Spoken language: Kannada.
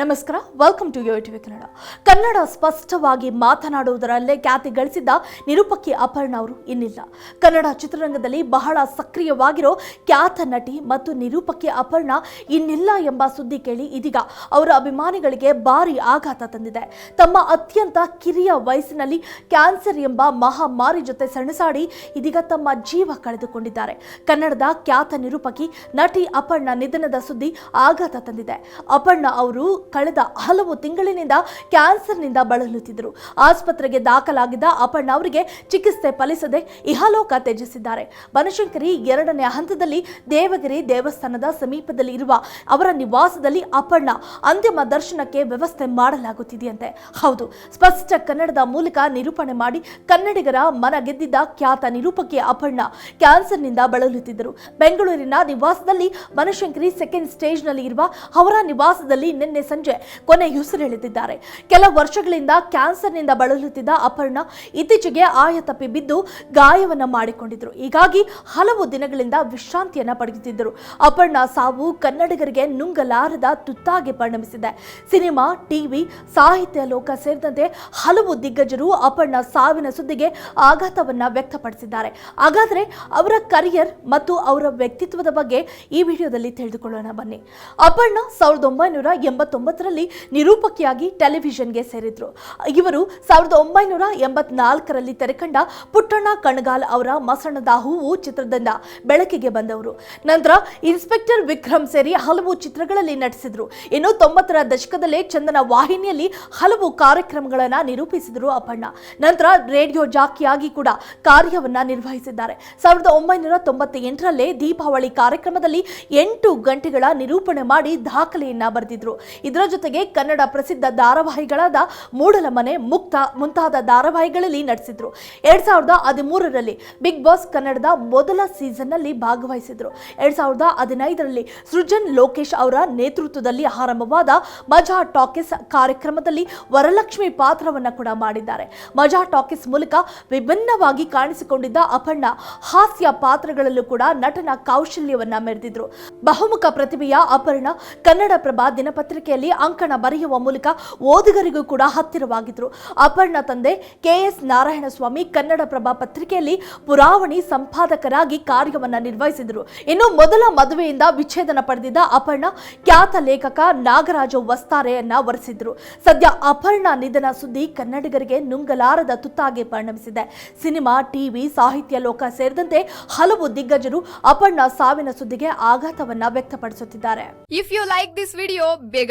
ನಮಸ್ಕಾರ welcome to yo TV Kannada. Kannada ಸ್ಪಷ್ಟವಾಗಿ ಮಾತನಾಡುವುದರಲ್ಲೇ ಖ್ಯಾತಿ ಗಳಿಸಿದ್ದ ನಿರೂಪಕಿ ಅಪರ್ಣ ಅವರು ಇನ್ನಿಲ್ಲ. ಕನ್ನಡ ಚಿತ್ರರಂಗದಲ್ಲಿ ಬಹಳ ಸಕ್ರಿಯವಾಗಿರೋ ಖ್ಯಾತ ನಟಿ ಮತ್ತು ನಿರೂಪಕಿ ಅಪರ್ಣ ಇನ್ನಿಲ್ಲ ಎಂಬ ಸುದ್ದಿ ಕೇಳಿ ಇದೀಗ ಅವರ ಅಭಿಮಾನಿಗಳಿಗೆ ಭಾರಿ ಆಘಾತ ತಂದಿದೆ. ತಮ್ಮ ಅತ್ಯಂತ ಕಿರಿಯ ವಯಸ್ಸಿನಲ್ಲಿ ಕ್ಯಾನ್ಸರ್ ಎಂಬ ಮಹಾಮಾರಿ ಜೊತೆ ಸೆಣಸಾಡಿ ಇದೀಗ ತಮ್ಮ ಜೀವ ಕಳೆದುಕೊಂಡಿದ್ದಾರೆ. ಕನ್ನಡದ ಖ್ಯಾತ ನಿರೂಪಕಿ ನಟಿ ಅಪರ್ಣ ನಿಧನದ ಸುದ್ದಿ ಆಘಾತ ತಂದಿದೆ. ಅಪರ್ಣ ಅವರು ಕಳೆದ ಹಲವು ತಿಂಗಳಿನಿಂದ ಕ್ಯಾನ್ಸರ್ನಿಂದ ಬಳಲುತ್ತಿದ್ದರು. ಆಸ್ಪತ್ರೆಗೆ ದಾಖಲಾಗಿದ್ದ ಅಪರ್ಣ ಅವರಿಗೆ ಚಿಕಿತ್ಸೆ ಫಲಿಸದೆ ಇಹಲೋಕ ತ್ಯಜಿಸಿದ್ದಾರೆ. ಬನಶಂಕರಿ ಎರಡನೇ ಹಂತದಲ್ಲಿ ದೇವಗಿರಿ ದೇವಸ್ಥಾನದ ಸಮೀಪದಲ್ಲಿ ಇರುವ ಅವರ ನಿವಾಸದಲ್ಲಿ ಅಪರ್ಣ ಅಂತಿಮ ದರ್ಶನಕ್ಕೆ ವ್ಯವಸ್ಥೆ ಮಾಡಲಾಗುತ್ತಿದೆಯಂತೆ. ಹೌದು, ಸ್ಪಷ್ಟ ಕನ್ನಡದ ಮೂಲಕ ನಿರೂಪಣೆ ಮಾಡಿ ಕನ್ನಡಿಗರ ಮನ ಗೆದ್ದಿದ್ದ ಖ್ಯಾತ ನಿರೂಪಕಿ ಅಪರ್ಣ ಕ್ಯಾನ್ಸರ್ನಿಂದ ಬಳಲುತ್ತಿದ್ದರು. ಬೆಂಗಳೂರಿನ ನಿವಾಸದಲ್ಲಿ ಬನಶಂಕರಿ ಸೆಕೆಂಡ್ ಸ್ಟೇಜ್ನಲ್ಲಿ ಇರುವ ಅವರ ನಿವಾಸದಲ್ಲಿ ನಿನ್ನೆ ಸಂಜೆ ಕೊನೆಯುಸಿರೆಳೆದಿದ್ದಾರೆ ಕೆಲ ವರ್ಷಗಳಿಂದ ಕ್ಯಾನ್ಸರ್ನಿಂದ ಬಳಲುತ್ತಿದ್ದ ಅಪರ್ಣ ಇತ್ತೀಚೆಗೆ ಆಯ ತಪ್ಪಿ ಬಿದ್ದು ಗಾಯವನ್ನು ಮಾಡಿಕೊಂಡಿದ್ರು. ಹೀಗಾಗಿ ಹಲವು ದಿನಗಳಿಂದ ವಿಶ್ರಾಂತಿಯನ್ನ ಪಡೆಯುತ್ತಿದ್ದರು. ಅಪರ್ಣ ಸಾವು ಕನ್ನಡಿಗರಿಗೆ ನುಂಗಲಾರದ ತುತ್ತಾಗಿ ಪರಿಣಮಿಸಿದೆ. ಸಿನಿಮಾ, ಟಿವಿ, ಸಾಹಿತ್ಯ ಲೋಕ ಸೇರಿದಂತೆ ಹಲವು ದಿಗ್ಗಜರು ಅಪರ್ಣ ಸಾವಿನ ಸುದ್ದಿಗೆ ಆಘಾತವನ್ನ ವ್ಯಕ್ತಪಡಿಸಿದ್ದಾರೆ. ಹಾಗಾದರೆ ಅವರ ಕರಿಯರ್ ಮತ್ತು ಅವರ ವ್ಯಕ್ತಿತ್ವದ ಬಗ್ಗೆ ಈ ವಿಡಿಯೋದಲ್ಲಿ ತಿಳಿದುಕೊಳ್ಳೋಣ ಬನ್ನಿ. ಅಪರ್ಣ ಸಾವಿರದ ಒಂಬೈನೂರ ಎಂಬತ್ತೊಂಬತ್ತರಲ್ಲಿ ನಿರೂಪಕಿಯಾಗಿ ಟೆಲಿವಿಷನ್ಗೆ ಸೇರಿದ್ರು. ಇವರು ಸಾವಿರದ ಒಂಬೈನೂರ ಎಂಬತ್ನಾಲ್ಕರಲ್ಲಿ ತೆರೆಕಂಡ ಪುಟ್ಟಣ್ಣ ಕಣಗಾಲ್ ಅವರ ಮಸಣದ ಹೂವು ಚಿತ್ರದಿಂದ ಬೆಳಕಿಗೆ ಬಂದವರು. ನಂತರ ಇನ್ಸ್ಪೆಕ್ಟರ್ ವಿಕ್ರಮ್ ಸೇರಿ ಹಲವು ಚಿತ್ರಗಳಲ್ಲಿ ನಟಿಸಿದ್ರು. ಇನ್ನು ತೊಂಬತ್ತರ ದಶಕದಲ್ಲೇ ಚಂದನ ವಾಹಿನಿಯಲ್ಲಿ ಹಲವು ಕಾರ್ಯಕ್ರಮಗಳನ್ನು ನಿರೂಪಿಸಿದರು ಅಪ್ಪಣ್ಣ. ನಂತರ ರೇಡಿಯೋ ಜಾಕಿಯಾಗಿ ಕೂಡ ಕಾರ್ಯವನ್ನ ನಿರ್ವಹಿಸಿದ್ದಾರೆ. ಸಾವಿರದ ಒಂಬೈನೂರ ತೊಂಬತ್ತ ಎಂಟರಲ್ಲೇ ದೀಪಾವಳಿ ಕಾರ್ಯಕ್ರಮದಲ್ಲಿ ಎಂಟು ಗಂಟೆಗಳ ನಿರೂಪಣೆ ಮಾಡಿ ದಾಖಲೆಯನ್ನ ಬರೆದಿದ್ರು. ಇದರ ಜೊತೆಗೆ ಕನ್ನಡ ಪ್ರಸಿದ್ಧ ಧಾರಾವಾಹಿಗಳಾದ ಮೂಡಲಮನೆ, ಮುಕ್ತ ಮುಂತಾದ ಧಾರಾವಾಹಿಗಳಲ್ಲಿ ನಟಿಸಿದ್ರು. ಎರಡ್ ಸಾವಿರದ ಹದಿಮೂರರಲ್ಲಿ ಬಿಗ್ ಬಾಸ್ ಕನ್ನಡದ ಮೊದಲ ಸೀಸನ್ನಲ್ಲಿ ಭಾಗವಹಿಸಿದ್ರು. ಎರಡ್ ಸಾವಿರದ ಹದಿನೈದರಲ್ಲಿ ಸೃಜನ್ ಲೋಕೇಶ್ ಅವರ ನೇತೃತ್ವದಲ್ಲಿ ಆರಂಭವಾದ ಮಜಾ ಟಾಕೀಸ್ ಕಾರ್ಯಕ್ರಮದಲ್ಲಿ ವರಲಕ್ಷ್ಮಿ ಪಾತ್ರವನ್ನ ಕೂಡ ಮಾಡಿದ್ದಾರೆ. ಮಜಾ ಟಾಕೀಸ್ ಮೂಲಕ ವಿಭಿನ್ನವಾಗಿ ಕಾಣಿಸಿಕೊಂಡಿದ್ದ ಅಪರ್ಣ ಹಾಸ್ಯ ಪಾತ್ರಗಳಲ್ಲೂ ಕೂಡ ನಟನ ಕೌಶಲ್ಯವನ್ನ ಮೆರೆದಿದ್ರು. ಬಹುಮುಖ ಪ್ರತಿಭೆಯ ಅಪರ್ಣ ಕನ್ನಡಪ್ರಭ ದಿನಪತ್ರಿಕೆಯಲ್ಲಿ ಅಂಕಣ ಬರೆಯುವ ಮೂಲಕ ಓದುಗರಿಗೂ ಕೂಡ ಹತ್ತಿರವಾಗಿದ್ರು. ಅಪರ್ಣ ತಂದೆ ಕೆಎಸ್ ನಾರಾಯಣಸ್ವಾಮಿ ಕನ್ನಡಪ್ರಭ ಪತ್ರಿಕೆಯಲ್ಲಿ ಪುರಾವಣಿ ಸಂಪಾದಕರಾಗಿ ಕಾರ್ಯವನ್ನ ನಿರ್ವಹಿಸಿದರು. ಇನ್ನು ಮೊದಲ ಮದುವೆಯಿಂದ ವಿಚ್ಛೇದನ ಪಡೆದಿದ್ದ ಅಪರ್ಣ ಖ್ಯಾತ ಲೇಖಕ ನಾಗರಾಜ ವಸ್ತಾರೆಯನ್ನ ವರೆಸಿದ್ರು. ಸದ್ಯ ಅಪರ್ಣ ನಿಧನ ಸುದ್ದಿ ಕನ್ನಡಿಗರಿಗೆ ನುಂಗಲಾರದ ತುತ್ತಾಗಿ ಪರಿಣಮಿಸಿದೆ. ಸಿನಿಮಾ, ಟಿವಿ, ಸಾಹಿತ್ಯ ಲೋಕ ಸೇರಿದಂತೆ ಹಲವು ದಿಗ್ಗಜರು ಅಪರ್ಣ ಸಾವಿನ ಸುದ್ದಿಗೆ ಆಘಾತವನ್ನ ವ್ಯಕ್ತಪಡಿಸುತ್ತಿದ್ದಾರೆ. If you like this video ಬೇಗ